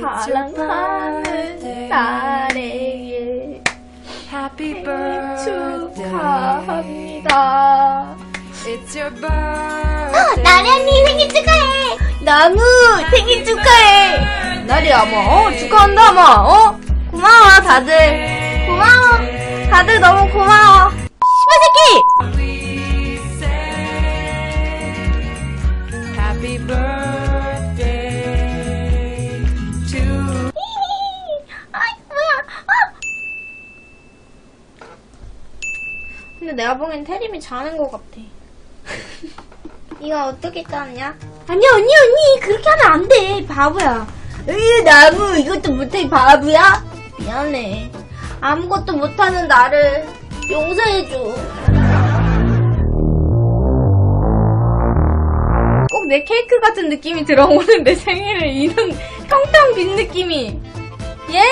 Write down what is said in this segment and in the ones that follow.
사랑하는 나래의 Happy birthday. 축하합니다. It's your birthday. 나래 언니 생일 축하해. 나무 생일 축하해. 나리야 뭐 어, 축하한다 뭐 어? 고마워 다들. 고마워. 다들 너무 고마워. 시바새끼. Say happy birthday 근데 내가 보기엔 태림이 자는 것 같아. 이거 어떻게 짰냐? 아니야 언니 언니 그렇게 하면 안 돼 바보야. 으 나무 이것도 못해 바보야? 미안해. 아무것도 못하는 나를 용서해줘. 꼭 내 케이크 같은 느낌이 들어오는 내 생일을 이런 텅텅 빈 느낌이. 예?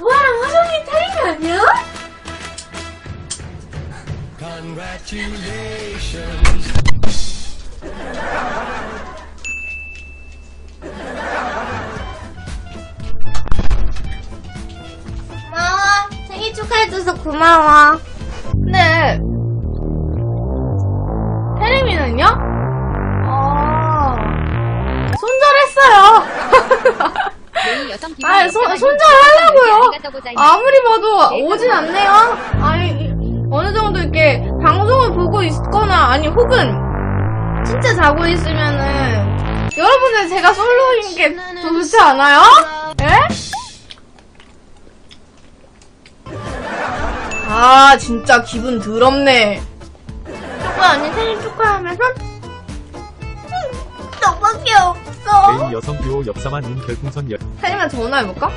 도아랑 화성이 거 아니야? 고마워. 생일 축하해줘서 고마워. 아무리 봐도 오진 않네요. 아니, 어느 정도 이렇게 방송을 보고 있거나, 아니, 혹은 진짜 자고 있으면은, 여러분들 제가 솔로인 게더 좋지 않아요? 예? 아, 진짜 기분 더럽네. 조카 언니 생일 축하하면서? 너밖에 없어. 메인 여성 듀오 엽사만님 별풍선 열 사장님한테 전화해볼까?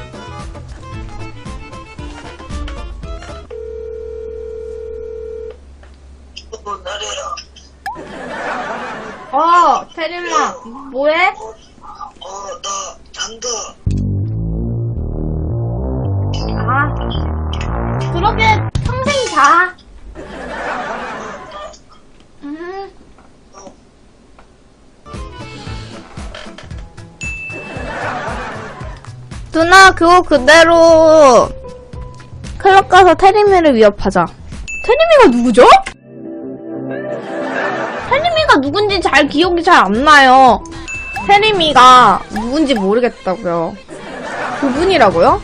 어, 태림아, 뭐해? 어, 나 잔다. 아, 그러게 평생 자. 음. 누나, 그거 그대로 클럽 가서 테리미를 위협하자. 테리미가 누구죠? 누군지 잘 기억이 잘 안 나요. 테리미가 누군지 모르겠다고요. 그분이라고요?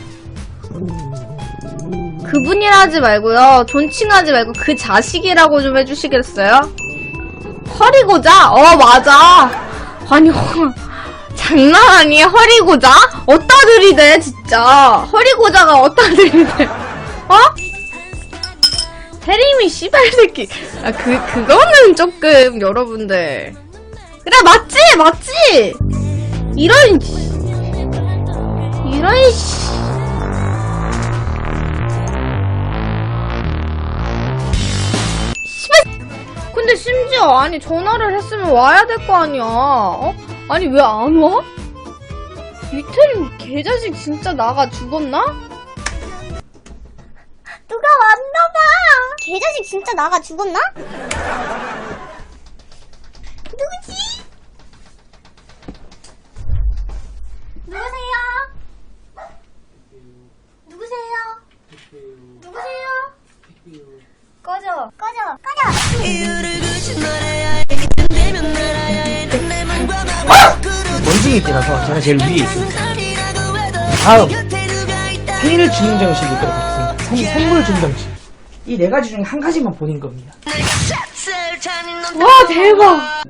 그분이라 지 말고요. 존칭하지 말고 그 자식이라고 좀 해주시겠어요? 허리고자? 어, 맞아. 아니, 허- 장난 아니에요? 허리고자? 어디다 들이대, 진짜. 허리고자가 어디다 들이대? 어? 씨발 새끼. 아, 그, 그거는 조금, 여러분들. 그래, 맞지? 맞지? 이런, 씨. 이런, 씨. 근데 심지어 아니 전화를 했으면 와야 될 거 아니야. 어? 아니 왜 안 와? 이태림 개자식 진짜 나가 죽었나? 개자식 진짜 나가 죽었나? 누구지? 누구세요? 누구세요? 누구세요? 꺼져. 꺼져. 꺼져. 원숭이 때라서 제가 제일 위에 있습니다. 다음 생일 주는 장식이 있도록 하겠습니다. 선, 선물 주는 장식. 이 네 가지 중에 한 가지만 보낸 겁니다. 와 대박.